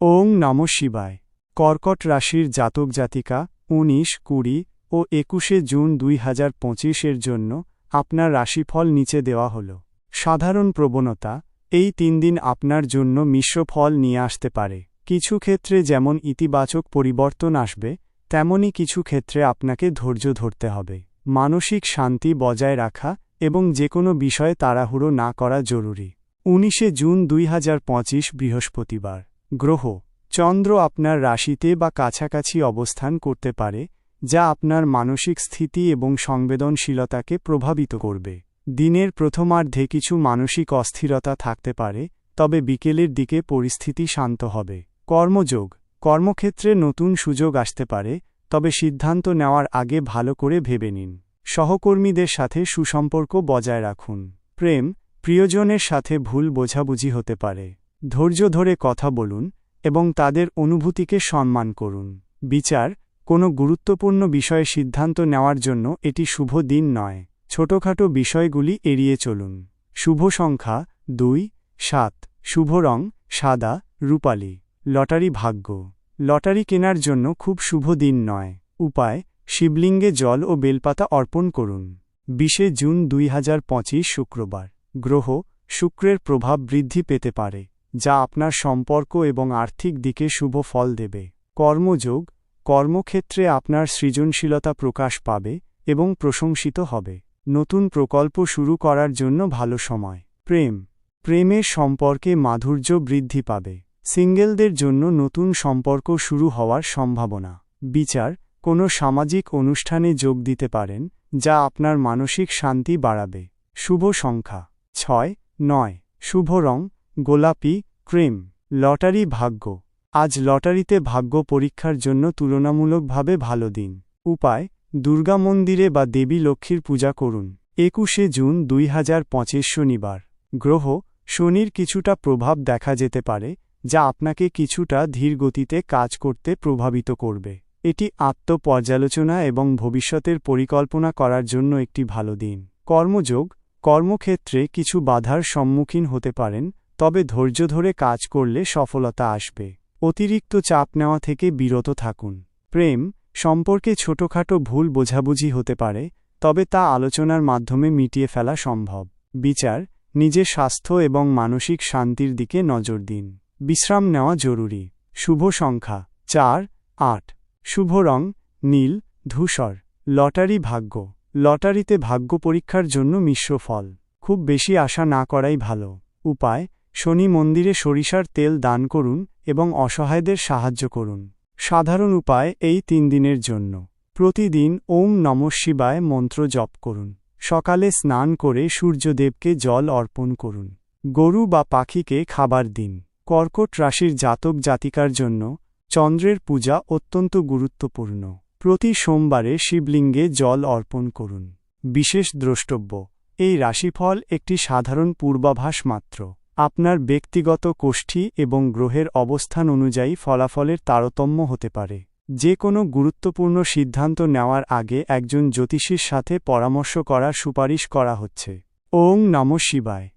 ওং নম শিবায়। কর্কট রাশির জাতক জাতিকা উনিশ, কুড়ি ও একুশে জুন দুই হাজার পঁচিশের জন্য আপনার রাশিফল নিচে দেওয়া হল। সাধারণ প্রবণতা, এই তিন দিন আপনার জন্য মিশ্র ফল নিয়ে আসতে পারে। কিছু ক্ষেত্রে যেমন ইতিবাচক পরিবর্তন আসবে তেমনই কিছু ক্ষেত্রে আপনাকে ধৈর্য ধরতে হবে। মানসিক শান্তি বজায় রাখা এবং যে কোনো বিষয়ে তাড়াহুড়ো না করা জরুরি। উনিশে জুন দুই হাজার পঁচিশ বৃহস্পতিবার। গ্রহ, চন্দ্র আপনার রাশিতে বা কাছাকাছি অবস্থান করতে পারে, যা আপনার মানসিক স্থিতি এবং সংবেদনশীলতাকে প্রভাবিত করবে। দিনের প্রথমার্ধে কিছু মানসিক অস্থিরতা থাকতে পারে, তবে বিকেলের দিকে পরিস্থিতি শান্ত হবে। কর্মযোগ, কর্মক্ষেত্রে নতুন সুযোগ আসতে পারে, তবে সিদ্ধান্ত নেওয়ার আগে ভালো করে ভেবে নিন। সহকর্মীদের সাথে সুসম্পর্ক বজায় রাখুন। প্রেম, প্রিয়জনের সাথে ভুল বোঝাবুঝি হতে পারে। ধৈর্য ধরে কথা বলুন এবং তাদের অনুভূতিকে সম্মান করুন। বিচার, কোনো গুরুত্বপূর্ণ বিষয়ে সিদ্ধান্ত নেওয়ার জন্য এটি শুভ দিন নয়। ছোটখাটো বিষয়গুলি এড়িয়ে চলুন। শুভ সংখ্যা, দুই, সাত, শুভ রং, সাদা, রূপালি। লটারি ভাগ্য। লটারি কেনার জন্য খুব শুভ দিন নয়। উপায়, শিবলিঙ্গে জল ও বেলপাতা অর্পণ করুন। বিশে জুন দুই হাজার পঁচিশ শুক্রবার। গ্রহ, শুক্রের প্রভাব বৃদ্ধি পেতে পারে। যা আপনার সম্পর্ক এবং আর্থিক দিকে শুভ ফল দেবে। কর্মযোগ, কর্মক্ষেত্রে আপনার সৃজনশীলতা প্রকাশ পাবে এবং প্রশংসিত হবে। নতুন প্রকল্প শুরু করার জন্য ভালো সময়। প্রেম প্রেমের সম্পর্কে মাধুর্য বৃদ্ধি পাবে। সিঙ্গেলদের জন্য নতুন সম্পর্ক শুরু হওয়ার সম্ভাবনা। বিচার, কোনো সামাজিক অনুষ্ঠানে যোগ দিতে পারেন, যা আপনার মানসিক শান্তি বাড়াবে। শুভ সংখ্যা, ছয়, নয়। শুভ রং গোলাপি, ক্রিম, লটারি ভাগ্য। আজ লটারিতে ভাগ্য পরীক্ষার জন্য তুলনামূলকভাবে ভালো দিন। উপায়, দুর্গা মন্দিরে বা দেবী লক্ষ্মীর পূজা করুন। একুশে জুন দুই হাজার পঁচিশ শনিবার। গ্রহ, শনির কিছুটা প্রভাব দেখা যেতে পারে, যা আপনাকে কিছুটা ধীর গতিতে কাজ করতে প্রভাবিত করবে। এটি আত্মপর্যালোচনা এবং ভবিষ্যতের পরিকল্পনা করার জন্য একটি ভালো দিন। কর্মযোগ, কর্মক্ষেত্রে কিছু বাধার সম্মুখীন হতে পারেন তবে ধৈর্য ধরে কাজ করলে সফলতা আসবে। অতিরিক্ত চাপ নেওয়া থেকে বিরত থাকুন। প্রেম সম্পর্কে ছোটখাটো ভুল বোঝাবুঝি হতে পারে, তবে তা আলোচনার মাধ্যমে মিটিয়ে ফেলা সম্ভব। বিচার, নিজের স্বাস্থ্য এবং মানসিক শান্তির দিকে নজর দিন। বিশ্রাম নেওয়া জরুরি। শুভ সংখ্যা, চার, আট। শুভ রং, নীল, ধূসর। লটারি ভাগ্য। লটারিতে ভাগ্য পরীক্ষার জন্য মিশ্র ফল। খুব বেশি আশা না করাই ভালো। উপায় শনি মন্দিরে সরিষার তেল দান করুন এবং অসহায়দের সাহায্য করুন। সাধারণ উপায় এই তিন দিনের জন্য। প্রতিদিন ওম নম শিবায় মন্ত্র জপ করুন। সকালে স্নান করে সূর্যদেবকে জল অর্পণ করুন। গরু বা পাখিকে খাবার দিন। কর্কট রাশির জাতক জাতিকার জন্য চন্দ্রের পূজা অত্যন্ত গুরুত্বপূর্ণ। প্রতি সোমবারে শিবলিঙ্গে জল অর্পণ করুন। বিশেষ দ্রষ্টব্য, এই রাশিফল একটি সাধারণ পূর্বাভাস মাত্র। আপনার ব্যক্তিগত কোষ্ঠী এবং গ্রহের অবস্থান অনুযায়ী ফলাফলের তারতম্য হতে পারে। যে কোনো গুরুত্বপূর্ণ সিদ্ধান্ত নেওয়ার আগে একজন জ্যোতিষীর সাথে পরামর্শ করার সুপারিশ করা হচ্ছে। ওং নম শিবায়।